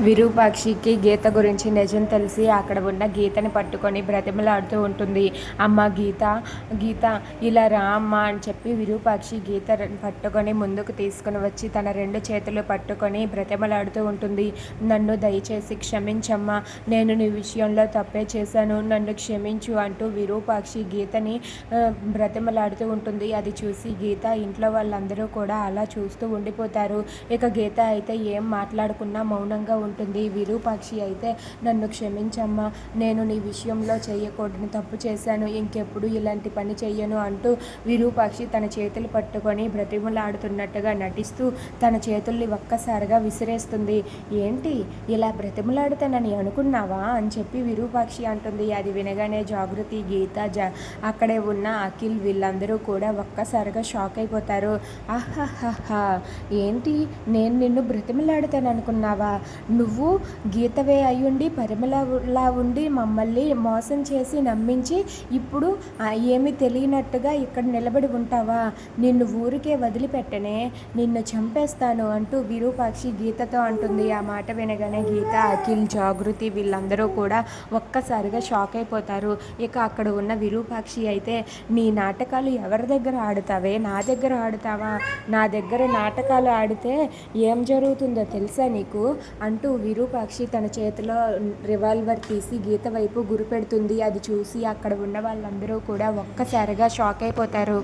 విరూపాక్షికి గీత గురించి నిజం తెలిసి అక్కడ ఉన్న గీతని పట్టుకొని బ్రతిమలాడుతూ ఉంటుంది. అమ్మ గీత గీత ఇలా రా అమ్మ అని చెప్పి విరూపాక్షి గీత పట్టుకొని ముందుకు తీసుకుని వచ్చి తన రెండు చేతులు పట్టుకొని బ్రతిమలాడుతూ ఉంటుంది. నన్ను దయచేసి క్షమించమ్మా. నేను నీ విషయంలో తప్పే చేశాను. నన్ను క్షమించు అంటూ విరూపాక్షి గీతని బ్రతిమలాడుతూ ఉంటుంది. అది చూసి గీత ఇంట్లో వాళ్ళందరూ కూడా అలా చూస్తూ ఉండిపోతారు. ఇక గీత అయితే ఏం మాట్లాడుకున్నా మౌనంగా ఉంటుంది. విరూపాక్షి అయితే నన్ను క్షమించమ్మా. నేను నీ విషయంలో చేయకూడని తప్పు చేశాను. ఇంకెప్పుడు ఇలాంటి పని చెయ్యను అంటూ విరూపాక్షి తన చేతులు పట్టుకొని బ్రతిమలాడుతున్నట్టుగా నటిస్తూ తన చేతుల్ని ఒక్కసారిగా విసిరేస్తుంది. ఏంటి? ఇలా బ్రతిమలాడుతానని అనుకున్నావా? అని చెప్పి విరూపాక్షి అంటుంది. అది వినగానే జాగృతి గీత జ అక్కడే ఉన్న అఖిల్ వీళ్ళందరూ కూడా ఒక్కసారిగా షాక్ అయిపోతారు. ఆహాహా ఏంటి? నేను నిన్ను బ్రతిమలాడుతాను అనుకున్నావా నువ్వు గీతవే అయ్యుండి పరిమళలా ఉండి మమ్మల్ని మోసం చేసి నమ్మించి ఇప్పుడు ఏమి తెలియనట్టుగా ఇక్కడ నిలబడి ఉంటావా? నిన్ను ఊరికే వదిలిపెట్టనే నిన్ను చంపేస్తాను అంటూ విరూపాక్షి గీతతో అంటుంది. ఆ మాట వినగానే గీత అఖిల్ జాగృతి వీళ్ళందరూ కూడా ఒక్కసారిగా షాక్ అయిపోతారు. ఇక అక్కడ ఉన్న విరూపాక్షి అయితే నీ నాటకాలు ఎవరి దగ్గర ఆడుతావే? నా దగ్గర ఆడుతావా? నా దగ్గర నాటకాలు ఆడితే ఏం జరుగుతుందో తెలుసా నీకు? అంటూ విరూపాక్షి తన చేతిలో రివాల్వర్ తీసి గీత వైపు గురిపెడుతుంది అది చూసి అక్కడ ఉన్న వాళ్ళందరూ కూడా ఒక్కసారిగా షాక్ అయిపోతారు.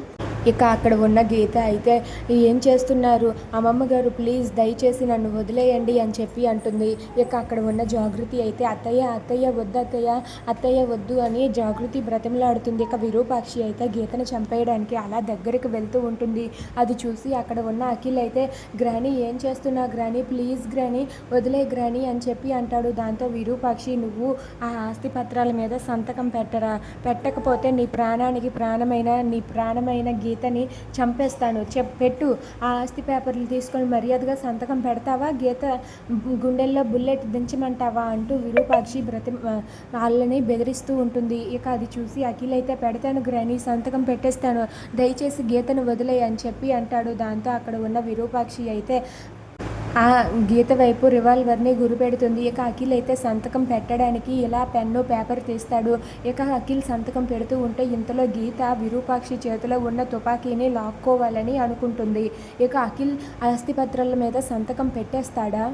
ఇక అక్కడ ఉన్న గీత అయితే ఏం చేస్తున్నారు? అమ్మమ్మ గారు ప్లీజ్ దయచేసి నన్ను వదిలేయండి అని చెప్పి అంటుంది. ఇక అక్కడ ఉన్న జాగృతి అయితే అత్తయ్య అత్తయ్య వద్దు అత్తయ్య అత్తయ్య వద్దు అని జాగృతి బ్రతిమలాడుతుంది. ఇక విరూపాక్షి అయితే గీతను చంపేయడానికి అలా దగ్గరికి వెళ్తూ ఉంటుంది. అది చూసి అక్కడ ఉన్న అఖిల్ అయితే గ్రాని ఏం చేస్తున్నా గ్రాని? ప్లీజ్ గ్రాని వదిలే గ్రాని అని చెప్పి అంటాడు. దాంతో విరూపాక్షి నువ్వు ఆ ఆస్తి పత్రాల మీద సంతకం పెట్టరా? పెట్టకపోతే నీ ప్రాణానికి ప్రాణమైన నీ ప్రాణమైన గీతని చంపేస్తాను. చెప్ పెట్టు. ఆ ఆస్తి పేపర్లు తీసుకొని మర్యాదగా సంతకం పెడతావా? గీత గుండెల్లో బుల్లెట్ దించమంటావా? అంటూ విరూపాక్షి బ్రతి వాళ్ళని బెదిరిస్తూ ఉంటుంది. ఇక అది చూసి అఖిల్ అయితే పెడతాను గ్రాని సంతకం పెట్టేస్తాను. దయచేసి గీతను వదిలే అని చెప్పి అంటాడు. దాంతో అక్కడ ఉన్న విరూపాక్షి అయితే ఆ గీత వైపు రివాల్వర్ని గురిపెడుతుంది. ఇక అఖిల్ అయితే సంతకం పెట్టడానికి ఇలా పెన్ను పేపర్ తీస్తాడు. ఇక అఖిల్ సంతకం పెడుతూ ఉంటే ఇంతలో గీత విరూపాక్షి చేతిలో ఉన్న తుపాకీని లాక్కోవాలని అనుకుంటుంది. ఇక అఖిల్ ఆస్తిపత్రాల మీద సంతకం పెట్టేస్తాడా?